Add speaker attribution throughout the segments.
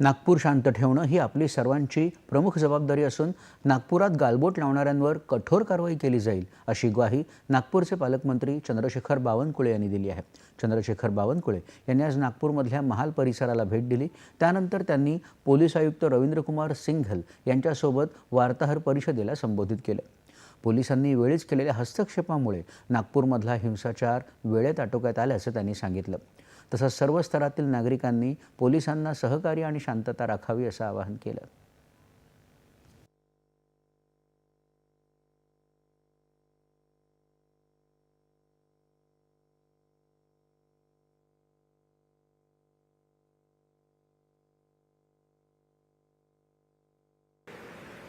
Speaker 1: नागपूर शांत ठेवणं ही आपली सर्वांची प्रमुख जबाबदारी असून नागपुरात गालबोट लावणाऱ्यांवर कठोर कारवाई केली जाईल अशी ग्वाही नागपूरचे पालकमंत्री चंद्रशेखर बावनकुळे यांनी दिली आहे. चंद्रशेखर बावनकुळे यांनी आज नागपूरमधल्या महाल परिसराला भेट दिली. त्यानंतर त्यांनी पोलीस आयुक्त रवींद्रकुमार सिंघल यांच्यासोबत वार्ताहर परिषदेला संबोधित केलं. पोलिसांनी वेळीच केलेल्या हस्तक्षेपामुळे नागपूरमधला हिंसाचार वेळेत आटोक्यात आल्याचं त्यांनी सांगितलं. तसंच सर्व स्तरातील नागरिकांनी पोलिसांना सहकार्य आणि शांतता राखावी असं आवाहन केलं.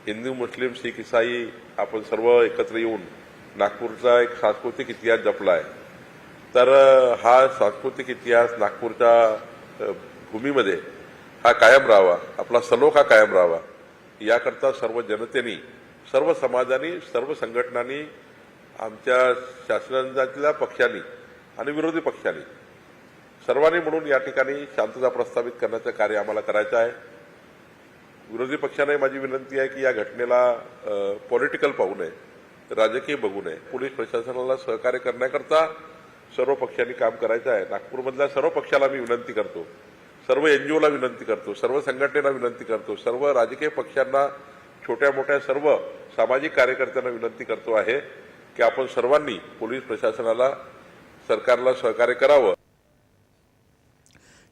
Speaker 2: हिंदू मुस्लिम शीख ईसाई आपण सर्व एकत्र येऊन नागपूरचा एक सांस्कृतिक इतिहास जपला आहे. तर हा सांस्कृतिक इतिहास नागपूरच्या भूमीमध्ये हा कायम राहावा. आपला सलोख हा कायम राहावा. याकरता सर्व जनतेनी सर्व समाजानी सर्व संघटनांनी आमच्या शासनातल्या पक्षांनी आणि विरोधी पक्षांनी सर्वांनी म्हणून या ठिकाणी शांतता प्रस्थापित करण्याचं कार्य आम्हाला करायचं आहे. विरोधी पक्षाने माझी विनंती आहे की या घटनेला पॉलिटिकल पाहू नये राजकीय बघू नये. पोलीस प्रशासनाला सहकार्य करण्याकरता सर्व पक्षांनी काम करायचं आहे. नागपूरमधल्या सर्व पक्षाला मी विनंती करतो. सर्व एनजीओला विनंती करतो. सर्व संघटनेला विनंती करतो. सर्व राजकीय पक्षांना छोट्या मोठ्या सर्व सामाजिक कार्यकर्त्यांना विनंती करतो आहे की आपण सर्वांनी पोलीस प्रशासनाला सरकारला सहकार्य करावं.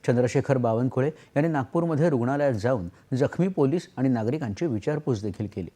Speaker 1: चंद्रशेखर बावनकुळे यांनी नागपूरमध्ये रुग्णालयात जाऊन जखमी पोलीस आणि नागरिकांची विचारपूस देखील केली.